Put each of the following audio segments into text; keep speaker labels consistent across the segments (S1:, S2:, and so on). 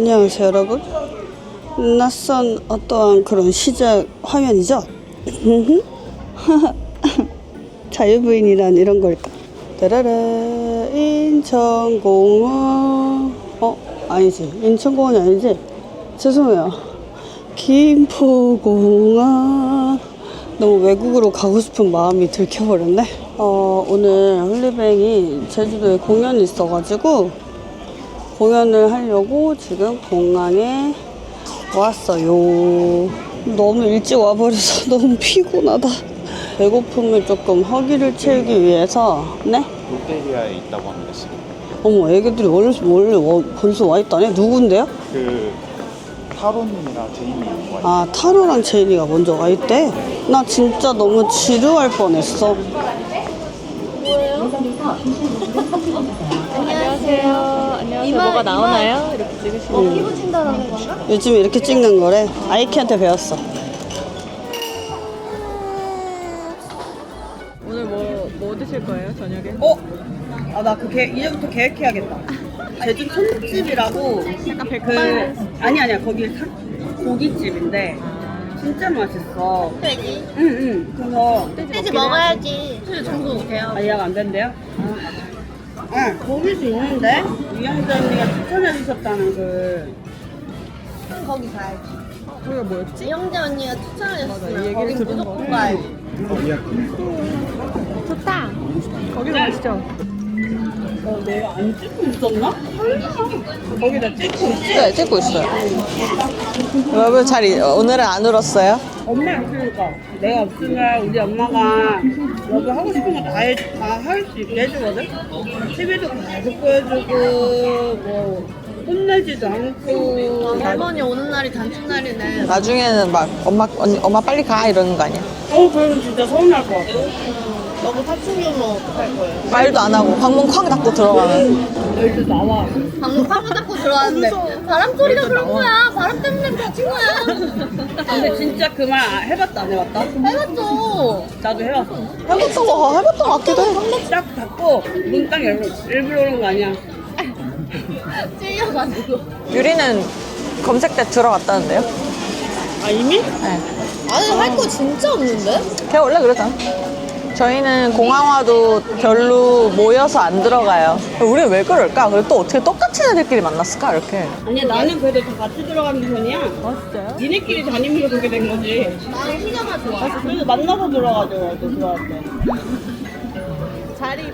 S1: 안녕하세요 여러분. 낯선 어떠한 그런 시작 화면이죠? 자유부인이란 이런 걸까 따라라 인천공원. 어 아니지. 인천공원이 아니지? 죄송해요. 김포공원. 너무 외국으로 가고 싶은 마음이 들켜버렸네. 어 오늘 홀리뱅이 제주도에 공연이 있어가지고 공연을 하려고 지금 공항에 왔어요. 너무 일찍 와버려서 너무 피곤하다. 배고픔을 조금 허기를 채우기 위해서, 네?
S2: 롯데리아에 있다고 합니다 지금
S1: 어머, 애기들이 원래, 원래 와- 벌써 와 있다네? 누군데요?
S2: 그 타로님이랑 제이님 와
S1: 아, 타로랑 제인이가 먼저 와 있대? 나 진짜 너무 지루할 뻔했어.
S3: 안녕하세요. 안녕하세요. 뭐가 나오나요? 이렇게 찍으시면.
S1: 피부 친다라는 건가? 요즘 이렇게 찍는 거래. 아이키한테 배웠어.
S3: 오늘 뭐, 뭐 드실 거예요, 저녁에?
S1: 어? 아, 나그 이제부터 계획해야겠다. 제주 천집이라고
S3: 약간
S1: 그
S3: 백반.
S1: 아니 아니야 거기 사, 고깃집인데 진짜 맛있어.
S4: 돼지?
S1: 응 응. 그래서
S4: 돼지 먹어야지. 술 정도 못해요.
S1: 아 예약 안 된대요? 응 거길 수 있는데 이영자 언니가 추천해 주셨다는 그
S4: 거기 가야지.
S3: 저희가 뭐였지?
S4: 이영재 언니가 추천해줬으면
S3: 얘기를
S4: 거기 무조건
S3: 거.
S4: 가야지.
S3: 좋다. 거기로 가시죠.
S1: 어, 내가 안 찍고 있었나? 거기다 찍고 있지?
S3: 네, 찍고 있어요. 여러분 잘, 이- 오늘은 안 울었어요?
S1: 엄마 없으니까 내가 없으면 우리 엄마가 여기 하고 싶은 거다할 수 있게 해주거든? TV도 계속 보여주고 뭐 혼내지도 않고
S4: 할머니 오는 날이 단축날이네.
S3: 나중에는 막 엄마, 언니, 엄마 빨리 가 이러는 거 아니야?
S1: 어 그럼 진짜 서운할 것 같아
S4: 너무 사춘기 오면 어떡할 거예요?
S3: 말도 안 하고 방문 쾅 닫고 들어가는.
S1: 여기도 나와
S4: 방금 파고 잡고 들어왔는데 바람 소리가 그런 거야. 바람 때문에 다친 거야.
S1: 근데 진짜 그 말 해봤다 안 해봤다?
S4: 해봤죠.
S1: 나도 해봤어
S3: 해봤던 거, 해봤던 거 같기도 해.
S1: 딱 닫고 문 딱 열고 일부러 그런 거 아니야
S4: 찔려가지고.
S3: 유리는 검색 때 들어갔다는데요?
S1: 아 이미?
S3: 네.
S4: 아니 할 거 진짜 없는데?
S3: 걔 원래 그러잖아. 저희는 공항와도 별로 모여서 안 들어가요. 우리는 왜 그럴까? 그리고 또 어떻게 똑같은 애들끼리 만났을까? 이렇게.
S1: 아니 나는 그래도 다 같이 들어가는 편이야
S3: 아, 진짜요?
S1: 니네끼리 다니면서 그렇게 된 거지
S4: 나는 희자가 좋아.
S1: 그래서 만나서 들어가죠 들어갈 때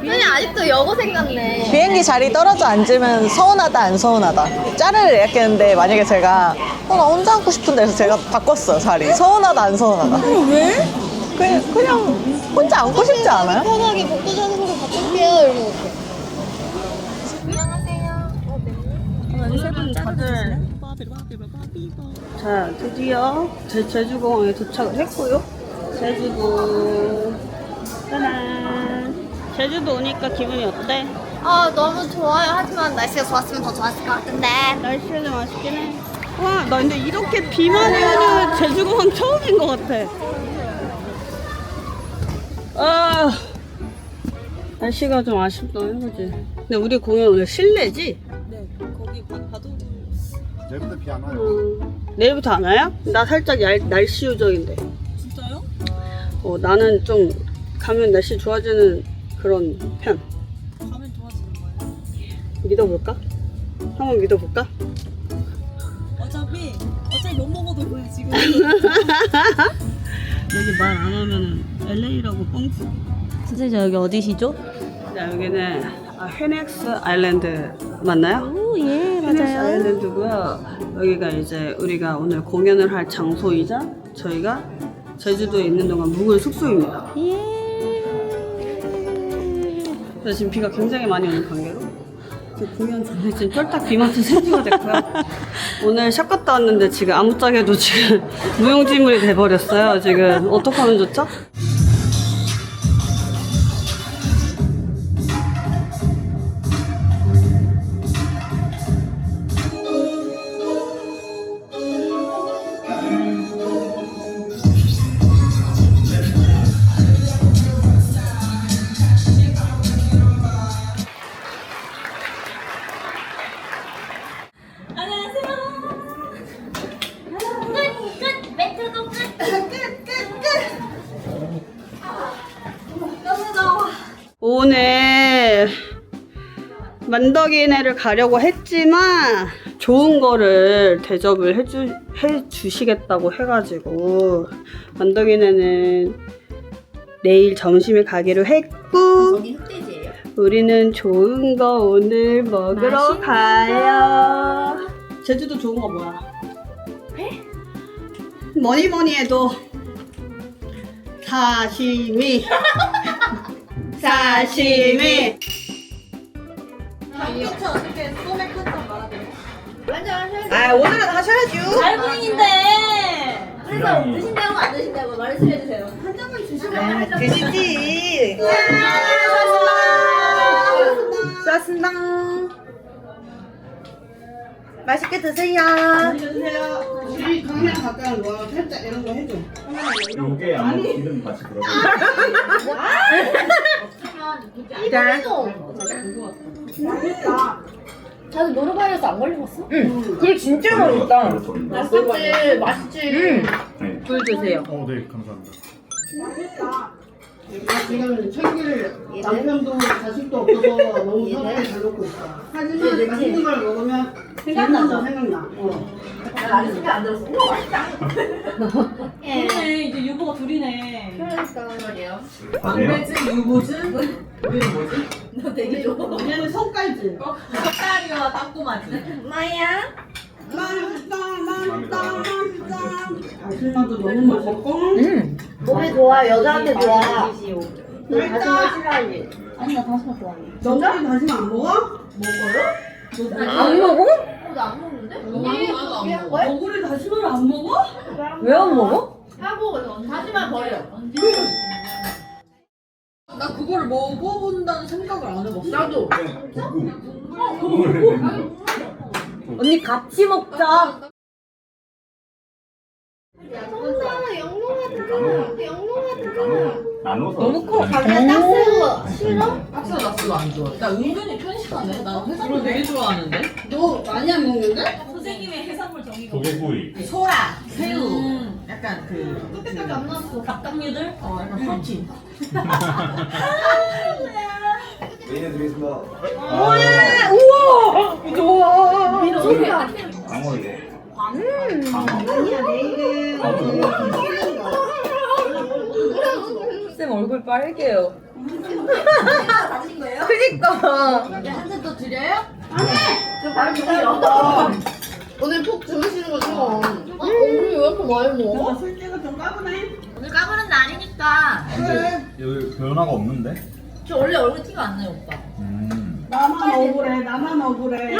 S4: 근데 아직도 여고 생각네.
S3: 비행기 자리 떨어져 앉으면 서운하다, 안 서운하다. 짤을 예약했는데 만약에 제가 어, 나 혼자 앉고 싶은데 해서 제가 바꿨어요, 자리. 서운하다, 안 서운하다. 왜? 그냥, 그냥 혼자 앉고 싶지 않아요?
S4: 편하게 복도 좌석으로 바꿀게요. 이러고.
S1: 자 드디어 제 제주공항에 도착을 했고요 제주도 짜란 제주도 오니까 기분이 어때?
S4: 아 너무 좋아요. 하지만 날씨가 좋았으면 더 좋았을 것 같은데.
S1: 날씨는 맛있긴 해. 와, 나 근데 이렇게 비 많이 오는 제주공항 처음인 것 같아. 아, 날씨가 좀 아쉽다, 그지? 근데 우리 공연 오늘 실내지?
S2: 내일부터 비 안 와요
S1: 음, 내일부터 안 와요? 나 살짝 날, 날씨 요정인데. 진짜요? 어, 나는 좀 가면 날씨 좋아지는 그런 편. 가면 좋아지는 거예요? 믿어볼까? 한번 믿어볼까?
S5: 어차피 어차피 못 먹어도 그래 지금
S1: 여기 말 안 하면은 LA라고 뻥치.
S5: 선생님 여기 어디시죠?
S1: 자, 여기는 아, 헤넥스 아일랜드 맞나요?
S5: 오 예
S1: 헤넥스 아일랜드고요. 여기가 이제 우리가 오늘 공연을 할 장소이자 저희가 제주도에 있는 동안 묵을 숙소입니다.
S5: 예
S1: 그래서 지금 비가 굉장히 많이 오는 관계로 지금 공연 전에 지금 쫄딱 비 맞은 생주가 됐고요. 오늘 샵 갔다 왔는데 지금 아무짝에도 지금 무용지물이 돼버렸어요. 지금 어떡하면 좋죠? 오늘 만덕이네를 가려고 했지만 좋은 거를 대접을 해주, 해주시겠다고 해가지고 만덕이네는 내일 점심에 가기로 했고
S4: 거기 흑돼지예요?
S1: 우리는 좋은 거 오늘 먹으러 가요. 제주도 좋은 거 뭐야? 뭐니 뭐니 해도 사시미. 사시미.
S4: 하셔야죠.
S3: 아 오늘은 하셔야죠.
S5: 달분인데.
S4: 그래서 드신다고 안 드신다고 말씀 해 주세요. 한 잔만 주시고 하죠.
S3: 드시지. 쏘았습니다. 맛있게 드세요.
S1: 드세요. 우리 강남 가까운 거 살짝 이런 거 해줘.
S2: 요게 아마 기름 같이 들어가.
S4: 다들 노르바이러스 안 걸리셨어?
S3: 굴 진짜 맛있다.
S4: 맛있지, 맛있지.
S3: 굴 드세요.
S2: 어, 네, 감사합니다.
S1: 지금 챙길 남편도 자식도 없어서 너무 서로를 잘 놓고 있어. 하지만 내가 힘든 걸 먹으면 생각나죠? 생각나. 어.
S4: 예.
S5: 그러네. 이제 유부가 둘이네.
S4: 그러니까 말이에요.
S2: 아세요?
S3: 유보즈.
S4: 너 되게 좋아.
S1: 얘는 손깔지.
S5: 닭다리와 닭꼬마지.
S4: 마야.
S1: 맛있다, 맛있다, 맛있다. 아줌마도 너무 맛있고.
S3: 음.
S4: 몸에 좋아, 여자한테 좋아.
S1: 맛있다.
S5: 아니 나 다시마 좋아해.
S1: 너구리 다시마 안 먹어?
S3: 안 먹어?
S4: 먹는데? 언니, 그렇게 한 거야?
S1: 너구리 다시마를 안 먹어?
S3: 왜 안 먹어?
S4: 하고 다시마 버려.
S5: 나 그거를 먹어본다는 생각을 안 해봤어.
S4: 나도.
S3: 언니 같이 먹자.
S4: 성사 영롱하다. 영롱하다.
S2: 나눠서.
S3: 너무 커.
S4: 자기가 딱새우 싫어?
S5: 박사 나스도 안 좋아해. 나 은근히 편식하네. 나 해산물 되게 좋아하는데.
S1: 너 많이 안 먹는데?
S5: 선생님의 해산물 정의가.
S2: 조개구이.
S5: 소라, 새우, 약간 그
S4: 끝까지 안 나왔어.
S5: 갑각류들, 어 약간 프로틴.
S3: 우와. 좋아.
S2: 광어 이거.
S1: 아니야, 내일은.
S3: 쌤 얼굴 빨개요.
S4: 다신 거예요?
S3: 그니까.
S4: 한잔 더 드려요? 아니. 저 바로 드세요. 오늘 푹 주무시는 거죠? 어, 오늘 왜 이렇게 많이 먹어?
S1: 너가 술집가 좀 까부네.
S4: 오늘 까부는 날이니까.
S2: 여기 변화가 없는데?
S4: 저 원래 얼굴 티가 안 나요, 오빠.
S2: 음.
S1: 나만 억울해, 나만 억울해.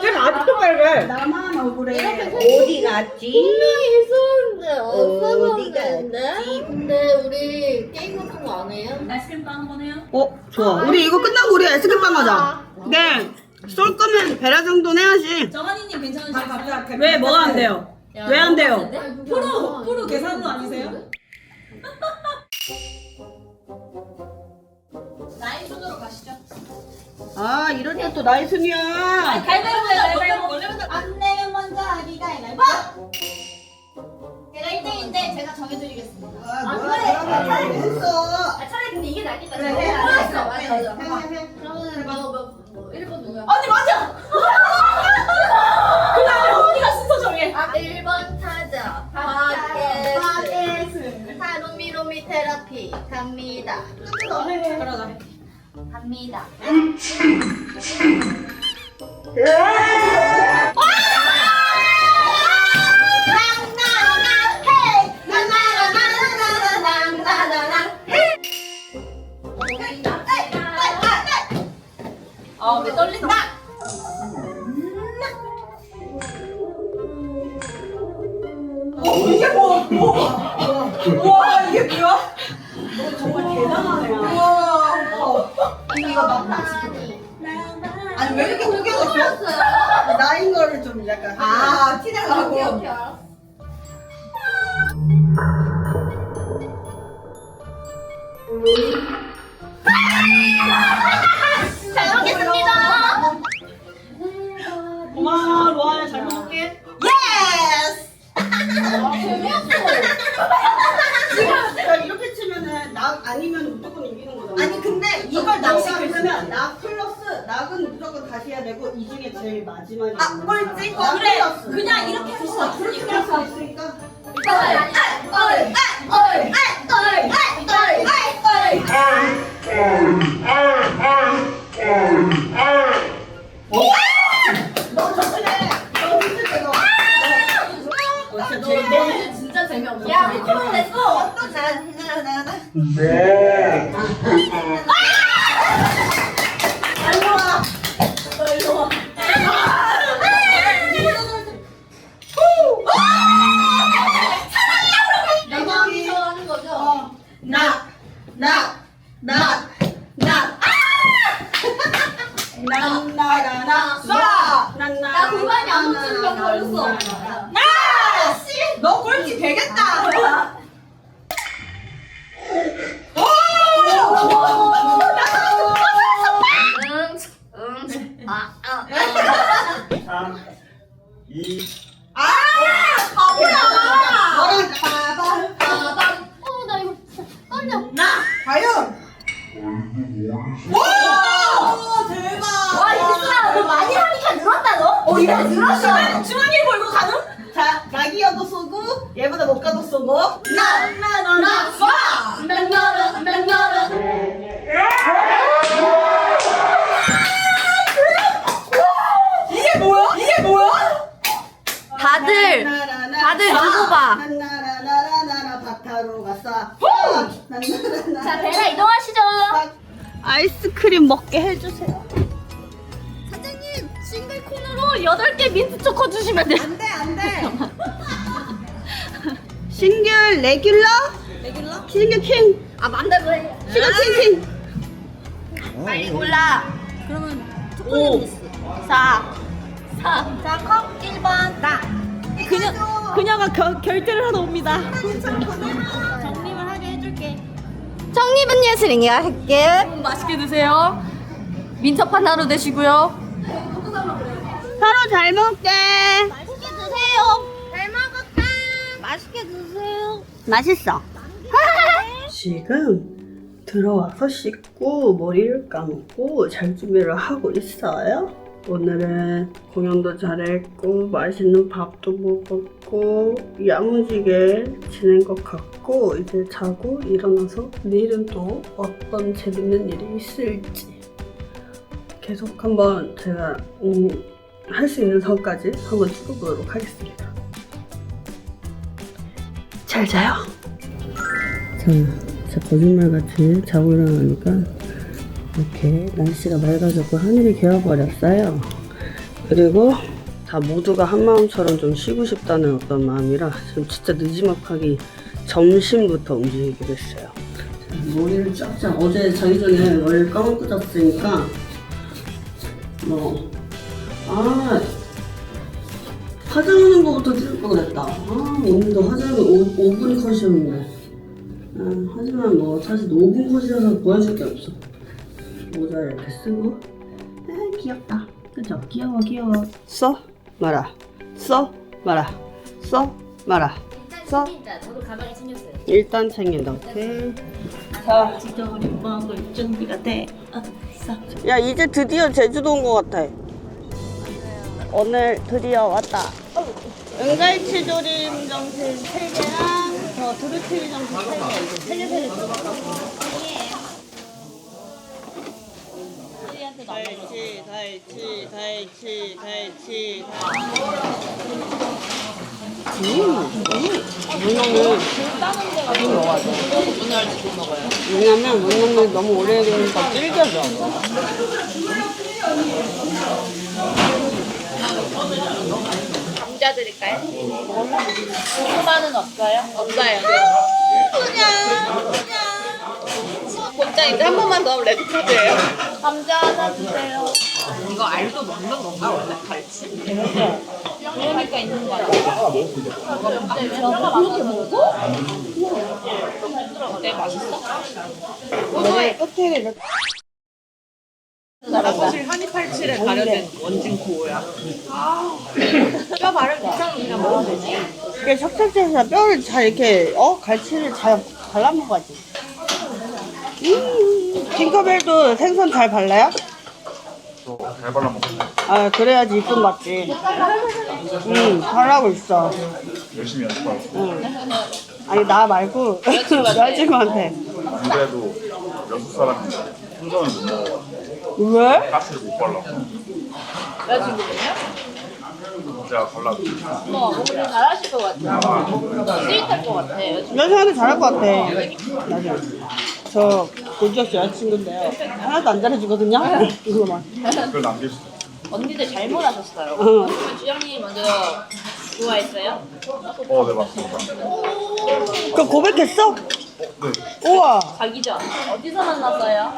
S3: 쌤 아직도 빨개.
S1: 나만 억울해.
S3: 어디 갔지?
S4: 분명히 없어서
S3: 어디
S4: 그랬는데? 근데 우리 게임 같은 거 안 해요?
S5: 아이스크림 빵 한번 해요?
S1: 어, 좋아. 우리 이거 끝나고 우리 아이스크림 하자. 네. 쏠 거면 베라 정도는 해야지.
S5: 정한이님 괜찮으시겠어요?
S1: 왜, 뭐가 안 돼요? 왜안 돼요?
S5: 프로 프로 계산도 아니세요?
S1: 아, 이럴 때 또 나이 순이야.
S5: 가위바위보.
S4: 안 내면 먼저 하기 가위바위보! 제가 1등인데 제가 정해드리겠습니다.
S1: 아. 했어.
S4: 아, 차라리 근데 이게 낫겠다.
S1: 그래,
S4: 그래,
S1: 해,
S4: 맞아,
S1: 해,
S4: 맞아,
S1: 해,
S4: 맞아.
S1: 해, 해, 해.
S4: 그러면은 뭐, 뭐, 뭐, 1번 누구야?
S5: 언니 맞아.
S4: 갑니다.
S5: 아, 왜 떨린다?
S3: 이게 뭐? 뭐? 와 이게 뭐야?
S1: 정말 대단하네요.
S3: 우와.
S1: 이거 맞다.
S3: 아니 왜 이렇게 구겨졌어?
S1: 나인 거를 좀 약간.
S3: 아 티내려고.
S4: 오케이, 알았어. 잘 먹겠습니다.
S1: 고마워, 로아야. 잘 먹을게.
S4: 재미없어.
S1: 아니면 무조건 이기는 거잖아.
S3: 아니 근데 이걸
S5: 낚시를 그러면 쓰면
S1: 플러스 낙은
S4: 무조건 다시 해야
S1: 되고 이 중에 제일
S4: 마지막이 아, 있는
S1: 꼴찌? 그래.
S4: 플러스. 그냥
S1: 이렇게 할 수가 어,
S4: 그렇게 할수 있으니까 너진짜 재미없어
S1: 야, 코로 냈어.
S4: 여
S1: 아이스크림 먹게 해주세요.
S4: 사장님, 싱글 콘으로 8개 민트 초코 주시면 돼요.
S1: 안돼 안돼. 싱글 레귤러?
S5: 레귤러?
S1: 싱글 킹.
S4: 아, 맘대로 해.
S1: 싱글 킹 킹.
S4: 빨리 골라.
S5: 그러면
S1: 오.
S5: 초콜릿 무스.
S1: 4.
S4: 4. 자, 컵 1번. 나.
S5: 그녀, 그녀가 결, 결제를 하러 옵니다. 정립을 하게 해줄게.
S4: 정립은 예슬이가 할게. 맛있게 드세요. 민첩한 하루 되시고요.
S1: 서로 잘 먹게.
S4: 맛있게 드세요. 잘 먹었다. 맛있게 드세요.
S1: 맛있어. 지금 들어와서 씻고 머리를 감고 잘 준비를 하고 있어요. 오늘은 공연도 잘했고 맛있는 밥도 먹었고 야무지게 지낸 것 같고 이제 자고 일어나서 내일은 또 어떤 재밌는 일이 있을지 계속 한번 제가 음, 할 수 있는 선까지 한번 찍어보도록 하겠습니다. 잘 자요. 자, 진짜 거짓말같이 자고 일어나니까 이렇게 날씨가 맑아졌고 하늘이 개어버렸어요. 그리고 다 모두가 한마음처럼 좀 쉬고 싶다는 어떤 마음이라 지금 진짜 늦지막하게 점심부터 움직이기로 했어요. 자, 머리를 쫙쫙 어제 자기 전에 머리를 감고 잤으니까 뭐 아, 화장하는 거부터 찍을 거 그랬다. 아, 오늘도 화장이 5, 5분 컷이었는데. 아, 하지만 뭐 사실 5분 컷이라서 보여줄 게 없어. 모자 이렇게 쓰고. 아, 귀엽다. 그죠? 귀여워, 귀여워. 써, 말아. 써, 말아. 써, 말아. 써.
S4: 저도 가방에 챙겼어요.
S1: 일단 챙긴다, 오케이.
S5: 자, 진짜 우리 먹을 준비가 돼. 어, 있어.
S1: 야, 이제 드디어 제주도 온 것 같아. 오늘 드디어 왔다. 은갈치 조림 정신 3개랑 저 두루치기 정신 3개. 이제 3개, 3개. 달치, 달치, 달치, 달치, 음, 문어는 물 먹어야 돼. 왜냐면 문어는 너무 오래 익으니까 질겨져.
S4: 감자 드릴까요? 고구마는 없어요? 없어요. 그냥 그냥 곧장인데 한 번만 더 하면 레드카드예요. 감자 하나 주세요. 이거 알도 먹는 건가 원래 갈치? 그러니까 있는 거야. 그렇게 먹어? 어때 맛있어? 고소해.
S1: 끝에 이렇게
S4: 사실 한입팔칠에 가려진 원진 고야. 뼈 바르면 이상 그냥 먹어도 되지.
S1: 이게 석석해서 뼈를 잘 이렇게 어 갈치를 잘 발라먹어야지. 음, 팅커벨도 생선 잘 발라요?
S2: 잘 발라먹었어.
S1: 아 그래야지 이쁨 받지. 응 잘하고 있어.
S2: 열심히 연습하고.
S1: 응. 아니 나 말고 여자친구한테.
S2: 안 그래도 연습 사람인데 풍선을 못 먹어.
S1: 왜?
S2: 가스를 못 발라.
S6: 여자친구분이요?
S2: 제가 발라도.
S6: 잘하실 것 같아요. 스윗할 것 같아요.
S1: 여자친구한테 잘할 것 같아. 나중에. 저 고지혁 여자친구인데요. 하나도 안 잘해주거든요. 이거만.
S2: 그걸 남길 수 있어.
S6: 언니들 잘못하셨어요.
S1: 응.
S6: 주영님 먼저 좋아했어요?
S2: 어, 네, 맞습니다.
S1: 그 고백했어?
S2: 네.
S1: 우와.
S6: 자기죠? 어디서 만났어요?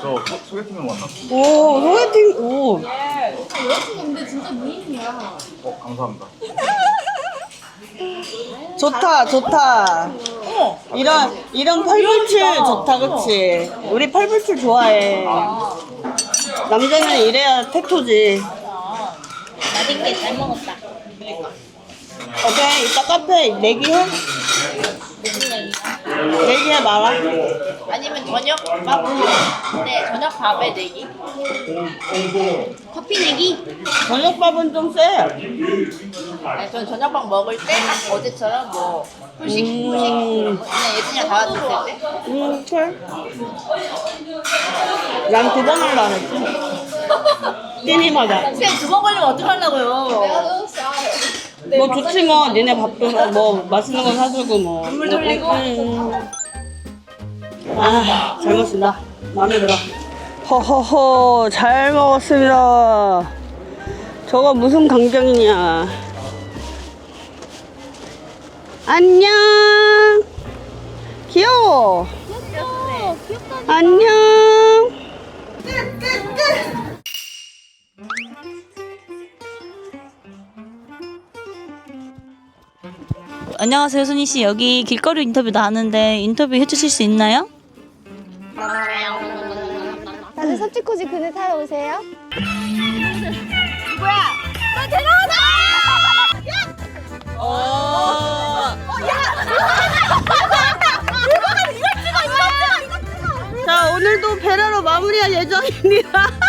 S2: 저 소- 소개팅으로 만났어요.
S1: 오 소개팅. 오.
S6: 여자친구인데 진짜 미인이야.
S2: 어, 감사합니다.
S1: 좋다 좋다. 이런 이런 팔불출 좋다 그치? 우리 팔불출 좋아해. 남자는 이래야 택토지.
S6: 맛있게 잘 먹었다.
S1: 오케이 이따 카페 내기 해? 내기해 말아.
S6: 아니면 저녁 밥? 네, 저녁 밥에 내기? 커피 내기?
S1: 저녁밥은 좀 세.
S6: 아니, 전 저녁밥 먹을 때 어제처럼 뭐 후식,
S1: 음.
S6: 후식 그냥 예진이랑 다 같이 있을 때?
S1: 음 그래. 난 두번 할라 했지. 끼니마다.
S6: 쌤 두 번 걸리면 어떡하려고요?
S1: 뭐 좋지 뭐 니네 밥도 사- 뭐 맛있는 거 사주고 뭐.
S6: 눈물 돌리고?
S1: 음. 아, 잘 먹었습니다. 마음에 들어. 허허허, 잘 먹었습니다. 저거 무슨 강정이냐. 안녕. 귀여워. 안녕.
S7: 안녕하세요, 순희 씨. 여기 길거리 인터뷰 나왔는데 인터뷰 해주실 수 있나요?
S4: 다들 섭지코지 그네 타러 오세요.
S1: 자, 오늘도 베라로 마무리할 예정입니다.